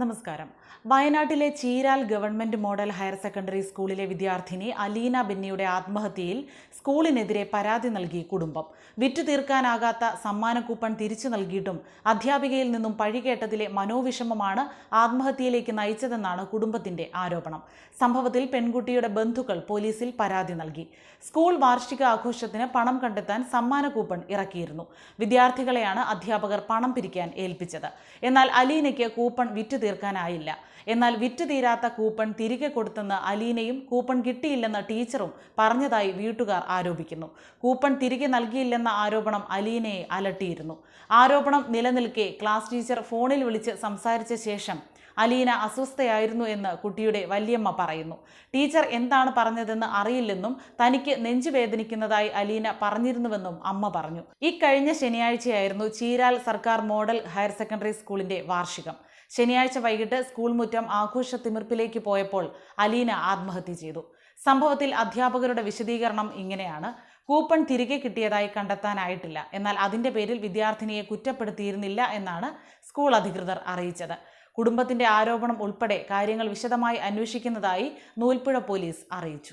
നമസ്കാരം. വയനാട്ടിലെ Cheeral government model higher secondary സ്കൂളിലെ വിദ്യാർത്ഥിനി അലീന ബെന്നിയുടെ ആത്മഹത്യയിൽ സ്കൂളിനെതിരെ പരാതി നൽകി കുടുംബം. വിറ്റു തീർക്കാനാകാത്ത സമ്മാന കൂപ്പൺ തിരിച്ചു നൽകിയിട്ടും അധ്യാപികയിൽ നിന്നും പഴികേട്ടതിലെ മനോവിഷമമാണ് ആത്മഹത്യയിലേക്ക് നയിച്ചതെന്നാണ് കുടുംബത്തിന്റെ ആരോപണം. സംഭവത്തിൽ പെൺകുട്ടിയുടെ ബന്ധുക്കൾ പോലീസിൽ പരാതി നൽകി. സ്കൂൾ വാർഷിക ആഘോഷത്തിന് പണം കണ്ടെത്താൻ സമ്മാന കൂപ്പൺ ഇറക്കിയിരുന്നു. വിദ്യാർത്ഥികളെയാണ് അധ്യാപകർ പണം പിരിക്കാൻ ഏൽപ്പിച്ചത്. എന്നാൽ അലീനയ്ക്ക് കൂപ്പൺ വിറ്റു തീർക്കാനായില്ല. എന്നാൽ വിറ്റു തീരാത്ത കൂപ്പൺ തിരികെ കൊടുത്തെന്ന് അലീനയും കൂപ്പൺ കിട്ടിയില്ലെന്ന് ടീച്ചറും പറഞ്ഞതായി വീട്ടുകാർ ആരോപിക്കുന്നു. കൂപ്പൺ തിരികെ നൽകിയില്ലെന്ന ആരോപണം അലീനയെ അലട്ടിയിരുന്നു. ആരോപണം നിലനിൽക്കെ ക്ലാസ് ടീച്ചർ ഫോണിൽ വിളിച്ച് സംസാരിച്ച ശേഷം അലീന അസ്വസ്ഥയായിരുന്നു എന്ന് കുട്ടിയുടെ വല്യമ്മ പറയുന്നു. ടീച്ചർ എന്താണ് പറഞ്ഞതെന്ന് അറിയില്ലെന്നും തനിക്ക് നെഞ്ചുവേദനിക്കുന്നതായി അലീന പറഞ്ഞിരുന്നുവെന്നും അമ്മ പറഞ്ഞു. ഇക്കഴിഞ്ഞ ശനിയാഴ്ചയായിരുന്നു ചീരാൽ സർക്കാർ മോഡൽ ഹയർ സെക്കൻഡറി സ്കൂളിന്റെ വാർഷികം. ശനിയാഴ്ച വൈകിട്ട് സ്കൂൾ മുറ്റം ആഘോഷ തിമിർപ്പിലേക്ക് പോയപ്പോൾ അലീന ആത്മഹത്യ ചെയ്തു. സംഭവത്തിൽ അധ്യാപകരുടെ വിശദീകരണം ഇങ്ങനെയാണ്. കൂപ്പൺ തിരികെ കിട്ടിയതായി കണ്ടെത്താനായിട്ടില്ല. എന്നാൽ അതിന്റെ പേരിൽ വിദ്യാർത്ഥിനിയെ കുറ്റപ്പെടുത്തിയിരുന്നില്ല എന്നാണ് സ്കൂൾ അധികൃതർ അറിയിച്ചത്. കുടുംബത്തിന്റെ ആരോപണം ഉൾപ്പെടെ കാര്യങ്ങൾ വിശദമായി അന്വേഷിക്കുന്നതായി നൂൽപ്പുഴ പോലീസ് അറിയിച്ചു.